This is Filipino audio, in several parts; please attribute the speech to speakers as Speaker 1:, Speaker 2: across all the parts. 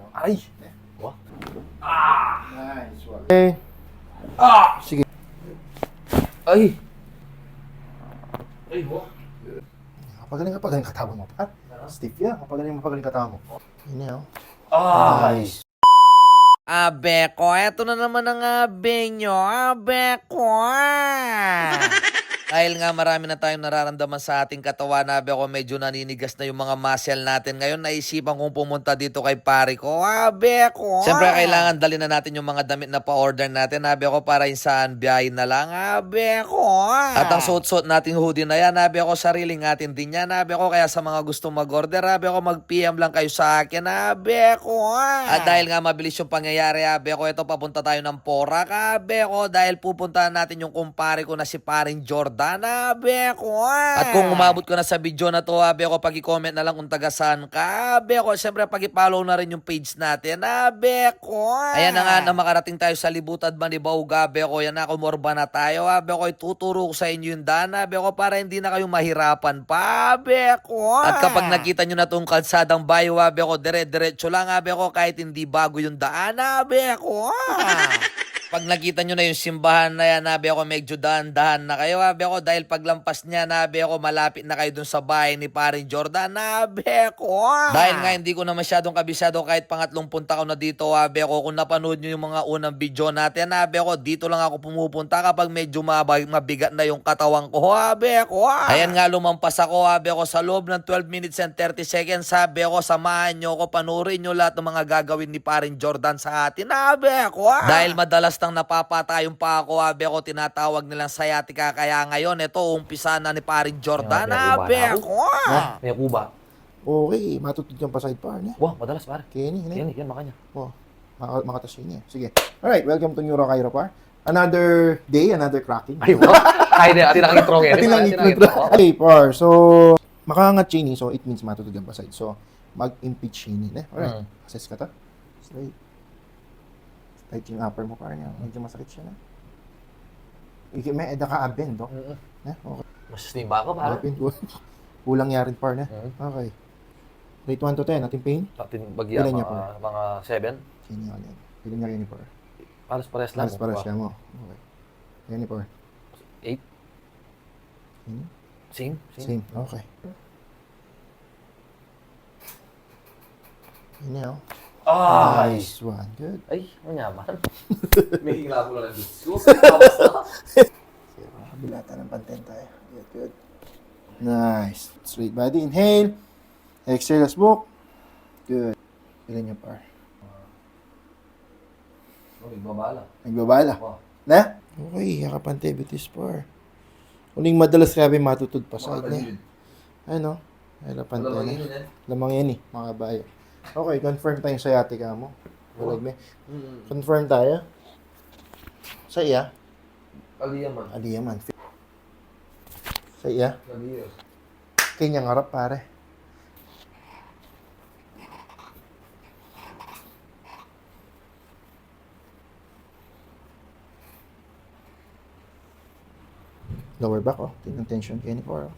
Speaker 1: oh.
Speaker 2: Ay!
Speaker 1: Eh.
Speaker 2: Wah.
Speaker 1: Nice one. Okay.
Speaker 2: Ah!
Speaker 1: Sige.
Speaker 2: Ay! Ay, wah.
Speaker 1: Kapagaling kapagaling katawa mo, par. Steve yan. Kapagaling kapagaling katawa mo. Yun.
Speaker 2: Ah!
Speaker 1: Nice.
Speaker 3: Abe ko, eto na naman ang abe nyo. Abe ko. Dahil nga marami na tayong nararamdaman sa ating katawan, abe ko medyo naninigas na yung mga muscle natin. Ngayon naisipan kong pumunta dito kay pare ko. Abe ko. Siyempre kailangan dali na natin yung mga damit na pa-order natin. Abe ko para insaan biyahe na lang. Abe ko. At ang suot-suot nating hoodie na yan, abe ko sariling atin din yan. Abe ko kaya sa mga gustong mag-order, abe ko mag-PM lang kayo sa akin. Abe ko. At dahil nga mabilis yung pangyayari, abe ko, ito papunta tayo ng Porac, abe ko, dahil pupuntahan natin yung kumpare ko na si paring Jordan, abe ko. At kung umabot ko na sa video na to, abe ko, pag-comment na lang kung taga saan ka, abe ko, syempre pag-follow na rin yung page natin, abe ko. Ayan na nga na makarating tayo sa Libutad Manibaw, abe ko, yan na, kumorba na tayo, abe ko, ituturo ko sa inyo yung daan, abe ko, para hindi na kayo mahirapan pa, abe ko. At kapag nakita nyo na tong kalsadang bayo, abe ko, dire-diretso lang, abe ko, kahit hindi bago yung daan, abe ko. Pag nakita nyo na yung simbahan na yan, nabi ako medyo dahan-dahan na kayo. Nabi ako dahil paglampas niya, nabi ako malapit na kayo dun sa bahay ni paring Jordan. Nabi ako. Dahil nga hindi ko na masyadong kabisado kahit pangatlong punta ko na dito. Nabi ako kung napanood nyo yung mga unang video natin. Nabi ako dito lang ako pumupunta kapag medyo mabigat na yung katawan ko. Nabi ako. Ayan nga lumampas ako. Nabi ako sa loob ng 12 minutes and 30 seconds. Sabi ako samahan nyo ako. Panurin nyo lahat ng mga gagawin ni paring Jordan sa atin. Nabi ako. Dahil madalas nang napapatayong pa ako, abe ko tinatawag nilang sayatika. Kaya ngayon, ito, umpisa na ni paring Jordan, abe
Speaker 2: May
Speaker 3: ako.
Speaker 2: May kuba.
Speaker 1: Okay, matutod yung paside par niya.
Speaker 2: Wah, madalas pare.
Speaker 1: Kenny,
Speaker 2: Yan, yan, makanya.
Speaker 1: Oh, maka makatas yun eh. Sige. Alright, welcome to Neuro Cairo par. Another day, another cracking.
Speaker 2: Ay, wah. Ay, di, atin ang intro ngayon.
Speaker 1: Atin lang
Speaker 2: Atin ang
Speaker 1: intro.
Speaker 2: intro.
Speaker 1: Okay, par. So, makaangat chain so it means matutod yung paside. So, mag-impeach chain eh. Alright,
Speaker 2: Mm.
Speaker 1: assess ka to. Straight. Straight yung upper mo par niya. Medyo masakit siya na. Iki, may edha ka abend, do.
Speaker 2: Mm-mm.
Speaker 1: Eh, okay.
Speaker 2: Mas stimba ka pare.
Speaker 1: Abend, kulang yarin par na.
Speaker 2: Mm.
Speaker 1: Okay. Rate 1 to 10, natin pain.
Speaker 2: Atin bagya,
Speaker 1: Ilan
Speaker 2: mga, mga 7.
Speaker 1: Chain niya ulit. Ilan niya rin par.
Speaker 2: Pares pares lang.
Speaker 1: Pares para siya mo. Okay. Yan par.
Speaker 2: 8.
Speaker 1: Same.
Speaker 2: Same.
Speaker 1: Same. Okay. Na, oh.
Speaker 2: Ah!
Speaker 1: Nice one. Good.
Speaker 2: Ay, manyaman. May hila ko lang ng disco.
Speaker 1: Sige, kabilata ng panten tayo. Good, good. Nice. Straight body. Inhale. Exhale as book. Good. Ilan niya par.
Speaker 2: Nagbabala.
Speaker 1: Nagbabala.
Speaker 2: Wow.
Speaker 1: Na? Okay, yakapante. Bitis par. Uling madalas grabe matutod pa sa niya. Ano? Ay, lapante na. Lamang yan eh, mga bayo. Okay, confirm tayong sciatica mo. Walag me. Confirm tayo. Sa iya,
Speaker 2: Aliya man.
Speaker 1: aliya man. Sa iya,
Speaker 2: Aliya.
Speaker 1: kanya ngarap pare. Lower back, oh. Tingnan tension kay ni Cora.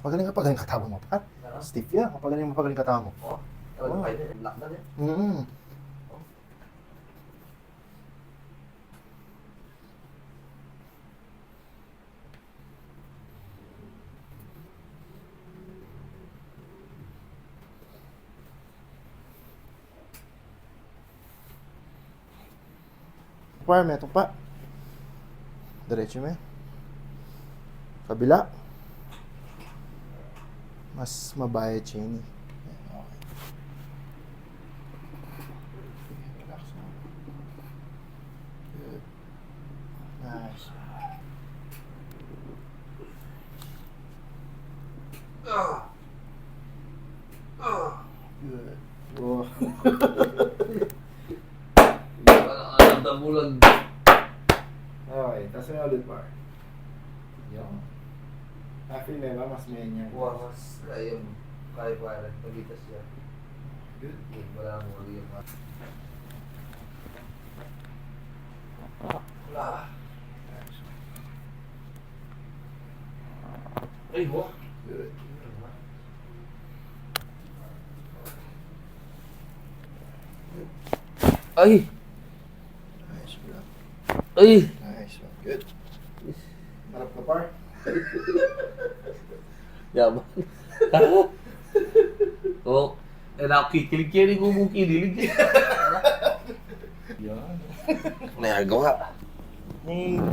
Speaker 1: Kapagaling kapagaling katawa mo, pa. Steve yan. Kapagaling kapagaling katawa mo.
Speaker 2: Oh, oh. Lock na din.
Speaker 1: Mm. Par, may pa. Diretso mo yan. Kabila. Mas yun eh. Okay. Relax na. Good. Nice. Good. Oh.
Speaker 2: Parang ang bulan.
Speaker 1: Okay, tapos may ulit par. Yung. Happy na ba? Mas may niya.
Speaker 2: Buwa mas kaya yung kaya pa rin. Pagitas siya.
Speaker 1: Good.
Speaker 2: Wala ang muli yung Wala. Ay, buwa.
Speaker 1: Good.
Speaker 2: Ay!
Speaker 1: Nice one.
Speaker 2: Ay!
Speaker 1: Nice one. Good. Harap ka par.
Speaker 2: Yaman. Oo. Eh, nakikilig-kilig ko mong kinilig.
Speaker 1: Yan.
Speaker 2: Nagawa.
Speaker 1: Name.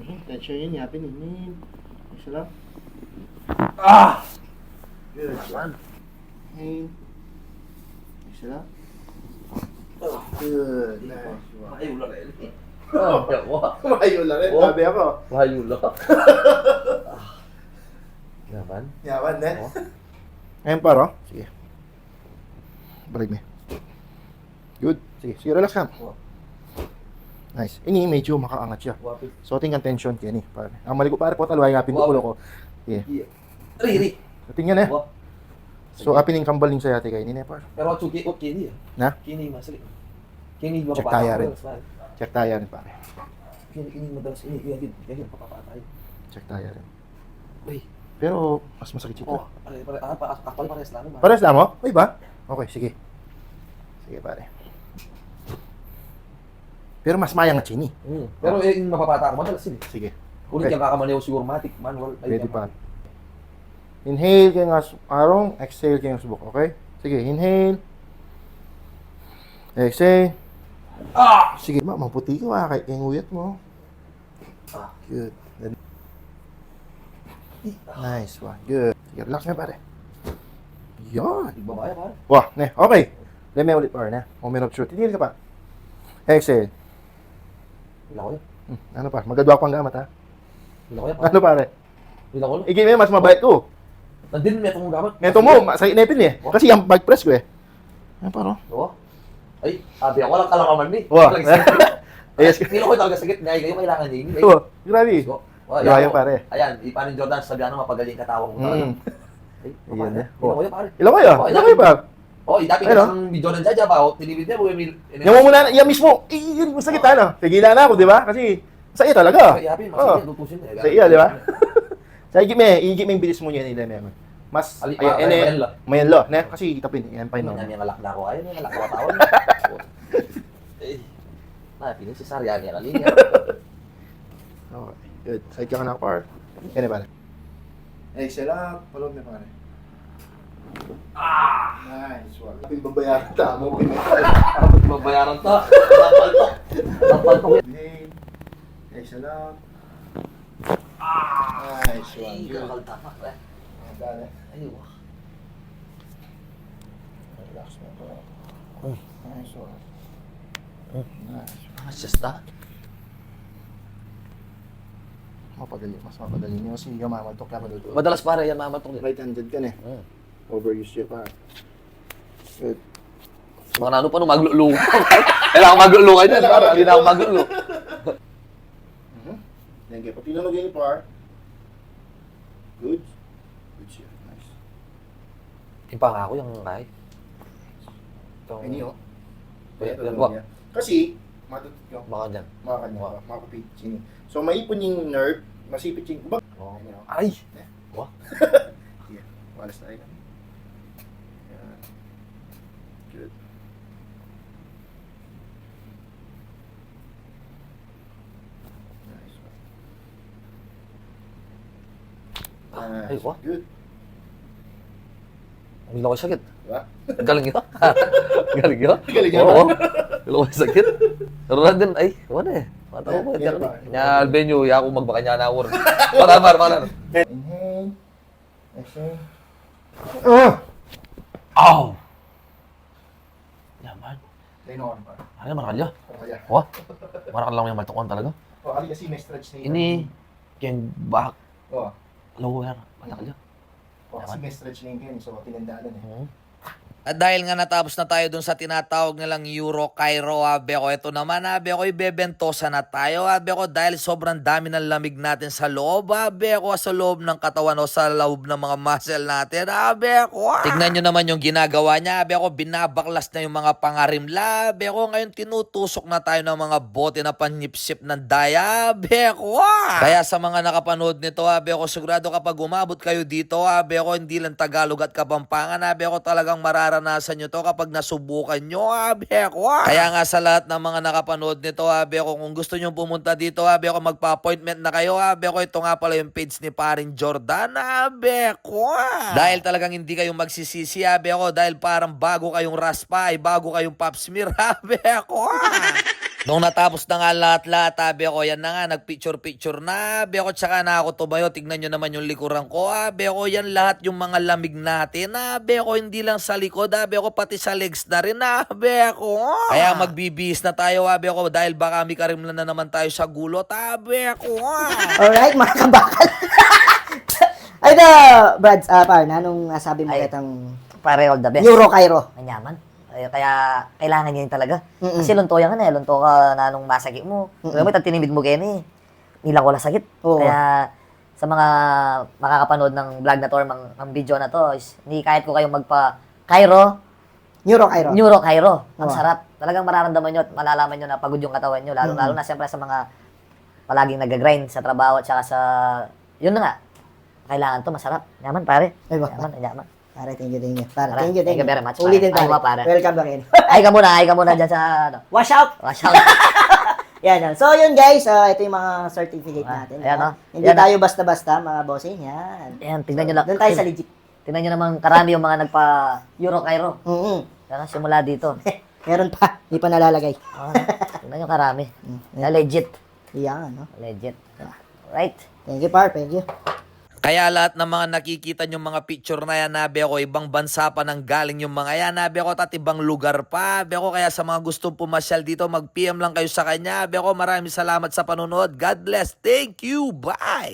Speaker 1: Mhm. Tension yun. Yapin yun. Name. Isa lang.
Speaker 2: Ah!
Speaker 1: Good.
Speaker 2: Yaman.
Speaker 1: Name. Isa lang. Good. Nice one.
Speaker 2: Mahayula rin. Ah.
Speaker 1: Mayo lang rin.
Speaker 2: Oh.
Speaker 1: Sabi ako.
Speaker 2: Mahayula. Yaman.
Speaker 1: Yaman din.
Speaker 2: Oh.
Speaker 1: Ngayon paro. Sige. Balik mo. Good. Sige. Sige, relax ka.
Speaker 2: Oh.
Speaker 1: Nice. Ini medyo makaangat siya.
Speaker 2: Wapit.
Speaker 1: So, tingnan tension kaya ni. Pare. Ang mali ko pare po talway nga pinukulo ko. Sige.
Speaker 2: Ri, ri.
Speaker 1: So, tingnan eh.
Speaker 2: Wah.
Speaker 1: So, apining kambal ning sayate kay ni ne par.
Speaker 2: Pero at suki, okay niya.
Speaker 1: Na?
Speaker 2: Kini masali. Kini
Speaker 1: Check
Speaker 2: mapapatay.
Speaker 1: tayo rin. Check tayo ni pare.
Speaker 2: Kini kini madalas ini iya din. Kaya mapapatay.
Speaker 1: Check tayo rin.
Speaker 2: Uy.
Speaker 1: Pero mas masakit ito.
Speaker 2: Oh, pare pare ah, pa actually pares lang ba.
Speaker 1: Pares lang mo? Uy ba? Okay, sige. Sige pare. Pero mas mayang chini.
Speaker 2: Mm. Pero eh, yung mapapata ko madalas ini.
Speaker 1: Sige.
Speaker 2: Ulit
Speaker 1: Okay.
Speaker 2: yung kakamaneho siguro matic manual.
Speaker 1: Ready
Speaker 2: yaman.
Speaker 1: pa. Inhale kayo nga su- arong, exhale kayo nga subok, okay? Sige, inhale. Exhale.
Speaker 2: Ah!
Speaker 1: Sige, ma, maputi ka ah, kahit yung uyat mo.
Speaker 2: Ah.
Speaker 1: Good. Then- Nice one. Good. Sige, relax na pare. Yan.
Speaker 2: Igbabaya pare.
Speaker 1: Wah, ne, okay. Leme ulit pare, ne. Moment of truth. Tingin ka pa. Exhale.
Speaker 2: Ko yun.
Speaker 1: Hmm, ano pa? Magadwa pang gamat ha.
Speaker 2: Ko yun. pare.
Speaker 1: Ano pare?
Speaker 2: Ko yun.
Speaker 1: Igay mo mas mabait ko.
Speaker 2: Nandun may itong gamit.
Speaker 1: Neto mo, sa inepin eh. Kasi yung bag press ko eh. Ano paro?
Speaker 2: Oo. Ay, sabi ako lang kalaraman ni. Walang sakit.
Speaker 1: Yes.
Speaker 2: Feel ko talaga sakit. Ngayon kayo kailangan niya. Ay,
Speaker 1: Ito, grabe.
Speaker 2: Go. Oh,
Speaker 1: Iba yung pare.
Speaker 2: Ayan, ipanin Jordan, sabi ano, mapagaling katawang mo talaga.
Speaker 1: Mm.
Speaker 2: Ay, pare.
Speaker 1: na.
Speaker 2: Ilan ko yun, pare.
Speaker 1: Ilan kayo?
Speaker 2: Oh,
Speaker 1: Ilan kayo ba?
Speaker 2: Oh, dapat
Speaker 1: Ayun,
Speaker 2: ka ng Jordan Jaja ba? O, tinibid niya.
Speaker 1: Yung mo muna, yan mismo. Eh, yun, masakit na, no? Tigilan na ako, di ba? Kasi, sa iyo talaga.
Speaker 2: Lutusin. eh.
Speaker 1: Sa iyo, di ba? Sa igip me, igip me yung bilis mo niya nila, me. Mas,
Speaker 2: Ali-
Speaker 1: ayan,
Speaker 2: ah,
Speaker 1: ene,
Speaker 2: ayan lang.
Speaker 1: mayan lo, ne? Kasi tapin, yan pa no?
Speaker 2: yung alak na ako? Ayun yung alak na katawan. Eh, na, pinig si Saryan yan, yan.
Speaker 1: Okay, good. Side ka na, par. Yan, pare. Exhale up, follow me, pare. Ah! Nice one. Kapag babayaran ta, mo
Speaker 2: Kapag mabayaran to, napaltok. Napaltok yan.
Speaker 1: Inhale. Exhale up. Ah! Nice one. Good. Dali.
Speaker 2: Ay, wah.
Speaker 1: Relax mo, bro. Nice one. Nice one.
Speaker 2: Ah, just that.
Speaker 1: Mapagaling, mas mapagaling nyo kasi mamatok ka maluto.
Speaker 2: Madalas pare yan mamatok.
Speaker 1: Right-handed ka na eh.
Speaker 2: Hmm.
Speaker 1: Overuse siya pa. Good.
Speaker 2: Mga nano pa nung maglulo. Kailangan maglulo kayo dyan. Para hindi na ako maglulo.
Speaker 1: Mhm. Then get pati lang again par. Good. Good siya. Nice.
Speaker 2: Yung pangako yung kay. Itong... Yan, yan, wah.
Speaker 1: Kasi, matutot yung
Speaker 2: Baka dyan.
Speaker 1: mga kanya, makapit sini. So, maipon yung nerve, masipit yung.
Speaker 2: Oh.
Speaker 1: Ayun, oh.
Speaker 2: Ay!
Speaker 1: Yeah. Walas tayo. Yan. Good. Nice one.
Speaker 2: Ah, ay, wah.
Speaker 1: Good.
Speaker 2: Ang laki sakit.
Speaker 1: Diba?
Speaker 2: Galing yun. Galing yun.
Speaker 1: Galing yun.
Speaker 2: Oo. Ang laki sakit. Pero na din, ay, wala eh. Mata ko,
Speaker 1: yeah,
Speaker 2: Nya, Albenyo, ya ako magbaka niya na awor. Para, para, para.
Speaker 1: Inhale. Exhale. Ah!
Speaker 2: Ow! Yaman.
Speaker 1: Tayo naman pa.
Speaker 2: Ano, marakal ya?
Speaker 1: Kaya.
Speaker 2: Wah, marakal lang yung maltukuan talaga.
Speaker 1: Oh, kasi may stretch na yun.
Speaker 2: Ini, ken bahak,
Speaker 1: Oh.
Speaker 2: Lower, matakal ya.
Speaker 1: O, kasi may stretch lane kayo, so tinandaan eh.
Speaker 3: At dahil nga natapos na tayo dun sa tinatawag nilang Euro Cairo, abe ko, ito naman, abe ko, ibebentosa na tayo, abe ko, dahil sobrang dami ng lamig natin sa loob, abe ko, sa loob ng katawan o sa loob ng mga muscle natin, abe ko. Tignan nyo naman yung ginagawa niya, abe ko, binabaklas na yung mga pangarimla, abe ko, ngayon tinutusok na tayo ng mga bote na panipsip ng daya, abe ko. Kaya sa mga nakapanood nito, abe ko, sigurado kapag umabot kayo dito, abe ko, hindi lang Tagalog at Kapampangan, abe ko, talagang mararanasan nyo to kapag nasubukan nyo, abe ko. Kaya nga sa lahat ng mga nakapanood nito, abe ko, kung gusto nyo pumunta dito, abe ko, magpa-appointment na kayo, abe ko, ito nga pala yung page ni paring Jordan, abe ko. Dahil talagang hindi kayo magsisisi, abe ko, dahil parang bago kayong raspa, ay bago kayong pap smear, abe ko. Nung natapos na nga lahat-lahat, sabi ko, yan na nga, nagpicture-picture na, sabi ko, tsaka na ako tumayo, tignan nyo naman yung likuran ko, sabi ko, yan lahat yung mga lamig natin, sabi ko, hindi lang sa likod, sabi ko, pati sa legs na rin, sabi ko. Kaya magbibihis na tayo, sabi ko, dahil baka may karimlan na naman tayo sa gulo, sabi ko.
Speaker 4: Alright, mga kabakal. Ay, ito, Brad, ah, par, na, anong nasabi mo
Speaker 5: Ay.
Speaker 4: itong
Speaker 5: Pare all the best.
Speaker 4: Euro Cairo?
Speaker 5: Manyaman. Ay, kaya kailangan niya yun talaga.
Speaker 4: Mm-mm.
Speaker 5: Kasi lunto yan eh. Lunto ka na nung masakit mo. Kaya mo, tinimid mo kaya ni. Nilang ko sakit.
Speaker 4: Oo.
Speaker 5: Kaya sa mga makakapanood ng vlog na to or mang, mang video na to, is, hindi kahit ko kayong magpa Cairo,
Speaker 4: Euro Cairo.
Speaker 5: Neuro Cairo. Ang
Speaker 4: Oo.
Speaker 5: sarap. Talagang mararamdaman nyo at malalaman nyo na pagod yung katawan nyo. Lalo, lalo na siyempre sa mga palaging nag-grind sa trabaho at saka sa... Yun na nga. Kailangan to masarap. Yaman pare.
Speaker 4: Ay, ba?
Speaker 5: Yaman, yaman.
Speaker 4: Pare, thank you, thank you. Pare,
Speaker 5: Pare,
Speaker 4: thank you, thank
Speaker 5: you. very much, pare.
Speaker 4: Ulitin,
Speaker 5: Ay,
Speaker 4: pare.
Speaker 5: wa, pare.
Speaker 4: Welcome back in.
Speaker 5: Ay ka muna, ay ka muna dyan sa ano.
Speaker 4: Wash out!
Speaker 5: Wash out.
Speaker 4: Yan, yan. So, yun guys, ah, ito yung mga certificate
Speaker 5: Ah,
Speaker 4: natin.
Speaker 5: ayan,
Speaker 4: ah.
Speaker 5: oh.
Speaker 4: Hindi
Speaker 5: Yan,
Speaker 4: tayo basta-basta, mga bossing. Yan.
Speaker 5: Ayan, tingnan nyo lang.
Speaker 4: Doon tayo sa legit.
Speaker 5: Tingnan nyo naman, karami yung mga nagpa-Euro Cairo.
Speaker 4: Mm
Speaker 5: Yan, simula dito.
Speaker 4: Meron pa. Hindi pa nalalagay.
Speaker 5: Ah, tingnan nyo karami. Na legit.
Speaker 4: Yan, no?
Speaker 5: Legit. Right.
Speaker 4: Thank you, par. Thank you.
Speaker 3: Kaya lahat ng mga nakikita yung mga picture na yan, nabi ako, ibang bansa pa nang galing yung mga yan, nabi ako, at ibang lugar pa, nabi ako, kaya sa mga gustong pumasyal dito, mag-PM lang kayo sa kanya, nabi ako, maraming salamat sa panonood, God bless, thank you, bye!